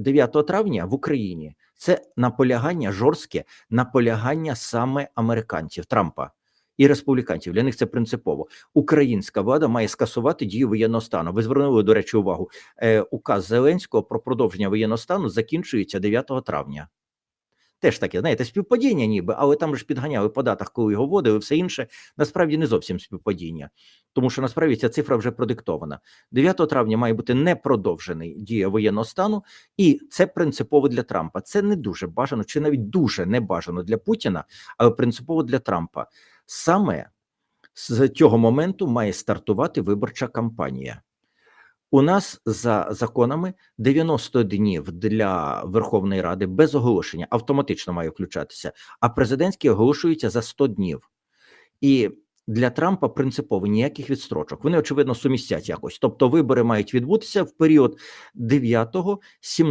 9 травня в Україні це наполягання жорстке наполягання саме американців Трампа і республіканців. Для них це принципово. Українська влада має скасувати дію воєнного стану. Ви звернули, до речі, увагу. Е, указ Зеленського про продовження воєнного стану закінчується 9 травня. Теж таке, знаєте, співпадіння ніби, але там ж підганяли по датах, коли його вводили, все інше насправді не зовсім співпадіння, тому що насправді ця цифра вже продиктована. 9 травня має бути не продовжений дія воєнного стану, і це принципово для Трампа. Це не дуже бажано, чи навіть дуже не бажано для Путіна, але принципово для Трампа. Саме з цього моменту має стартувати виборча кампанія. У нас за законами 90 днів для Верховної Ради без оголошення автоматично має включатися, а президентські оголошуються за 100 днів. І для Трампа принципово ніяких відстрочок. Вони очевидно сумістять якось. Тобто, вибори мають відбутися в період 9, 17